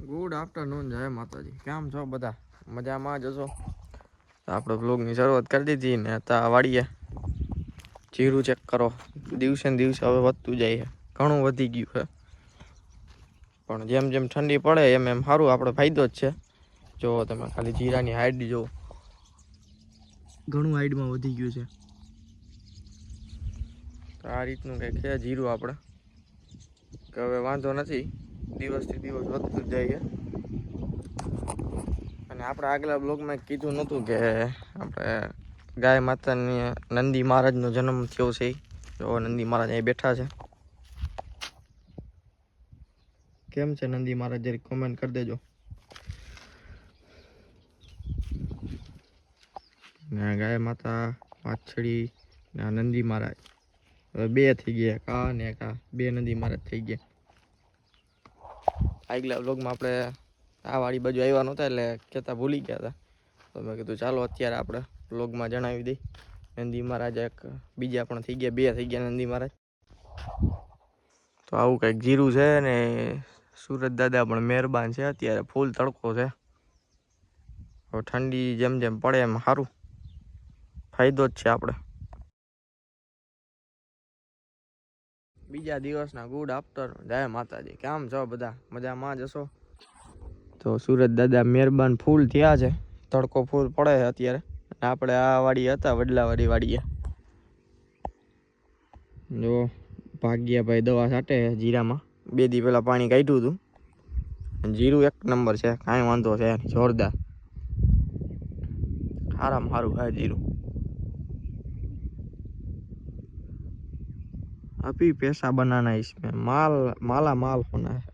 Good afternoon જય માતાજી. કેમ છો બધા? મજામાં જ હશો? આપણે બ્લોગની શરૂઆત કરી દીધી ને તા વાળીએ જીરું ચેક કરો. દિવસે ને દિવસે હવે વધતું જાય છે. ઘણું વધી ગયું છે. પણ જેમ જેમ ઠંડી પડે, એમ એમ સારું. આપણે ફાયદો જ છે. જો તમે ખાલી જીરાની હાઈટ જો ઘણું હાઈટમાં વધી ગયું છે. આ રીતનું કંઈક છે જીરું આપણે. કે હવે વાંધો નથી. દિવસથી દિવસ વધતું જ જાય અને આપણે આગલા બ્લોગમાં કીધું નહોતું કે આપણે ગાય માતાની નંદી મહારાજનો જન્મ થયો છે. જો નંદી મહારાજ અહીં બેઠા છે. કેમ છે નંદી મહારાજ, જરી કોમેન્ટ કરી દેજો. ગાય માતા વાછડી ને નંદી મહારાજ. હવે બે થઈ ગયા કા ને કા બે નંદી મહારાજ થઈ ગયા. આગલા વ્લોગમાં આપણે આ વાળી બાજુ આવ્યા નહોતા એટલે કહેતા ભૂલી ગયા હતા. તો મેં કીધું, ચાલો, અત્યારે આપણે વ્લોગમાં જણાવી દઈ. નંદી મહારાજ એક બીજા પણ થઈ ગયા, બે થઈ ગયા નંદી મહારાજ. તો આવું કંઈક જીરું છે ને સુરત દાદા પણ મહેરબાન છે, અત્યારે ફૂલ તડકો છે. હવે ઠંડી જેમ જેમ પડે એમ સારું. ફાયદો જ છે આપણે. બીજા દિવસના ગુડ આફ્ટર જય માતાજી. કેમ છો બધા? મજામાં જશો તો સુરત દાદા મહેરબાન ફૂલ થયા છે. તડકો ફૂલ પડે છે અત્યારે. આપણે આ વાડી હતા, વડલાવાડી વાડીએ. જો ભાગ્યાભાઈ દવા છાંટે જીરામાં. બે દી પહેલાં પાણી કાઢ્યું હતું. જીરું એક નંબર છે. કાંઈ વાંધો છે જોરદાર. સારામાં સારું છે જીરું. अभी पैसा बनाना है इसमें माल माला माल होना है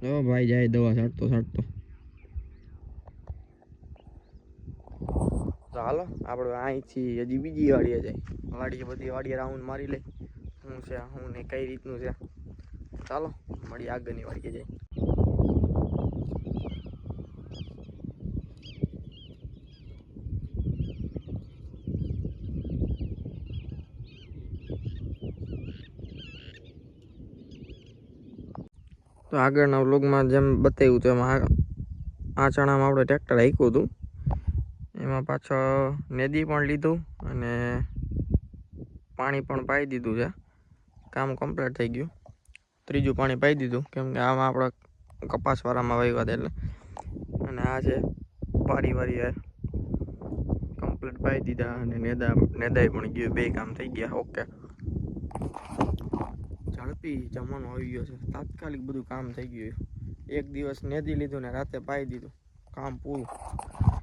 જો ભાઈ જાય દવા છાંટતો છાંટતો તો હાલો આપણે અહીંથી હજી બીજી વાડીએ જાય વાડીએ બધી વાડીએ રાઉન્ડ મારી લે શું છે શું ને કઈ રીતનું છે ચાલો મળી આગળની વાડીએ જાય તો આગળના વ્લોગમાં જેમ બતાવ્યું તેમ આ આ ચણામાં આપણે ટ્રેક્ટર હાંક્યું હતું. એમાં પાછો નેદી પણ લીધું અને પાણી પણ પાઈ દીધું છે. કામ કમ્પ્લીટ થઈ ગયું. ત્રીજું પાણી પાઈ દીધું, કેમ કે આમાં આપણે કપાસવાળામાં વાવ્યા દે એટલે. અને આ છે પારી વારી. કમ્પ્લીટ પાઈ દીધા અને નેદા નેદાઈ પણ ગયું. બે કામ થઈ ગયા, ઓકે. ઝડપી જમાનો આવી ગયો છે. તાત્કાલિક બધું કામ થઈ ગયું એક દિવસ નેદી લીધું ને રાતે પાઈ દીધું. કામ પૂરું.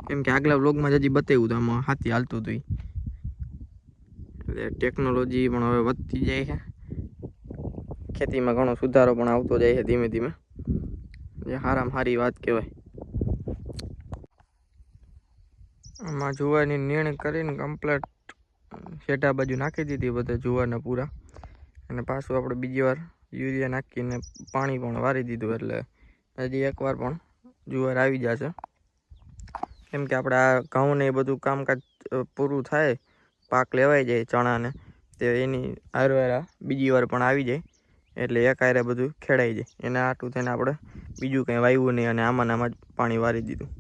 કેમ કે આગલા વ્લોગમાં જ હજી બતાવ્યું હતું, આમાં હાથી હાલતું હતું એટલે ટેકનોલોજી પણ હવે વધતી જાય છે. ખેતીમાં ઘણો સુધારો પણ આવતો જાય છે ધીમે ધીમે. જે સારામાં સારી વાત કહેવાય. આમાં જુવારની નીણ કરીને કમ્પ્લેટ શેઠા બાજુ નાખી દીધી બધા જુવારના પૂરા. અને પાછું આપણે બીજી વાર યુરિયા નાખીને પાણી પણ વારી દીધું એટલે હજી એકવાર પણ જુવાર આવી જશે. કેમ કે આપણે આ ઘઉં ને એ બધું કામકાજ પૂરું થાય, પાક લેવાઈ જાય ચણાને, તે એની આરવેરા બીજી વાર પણ આવી જાય એટલે એક હારે બધું ખેડાઈ જાય. એના આટું થઈને આપણે બીજું કંઈ વાવ્યું નહીં અને આમાં આમાં જ પાણી વારી દીધું.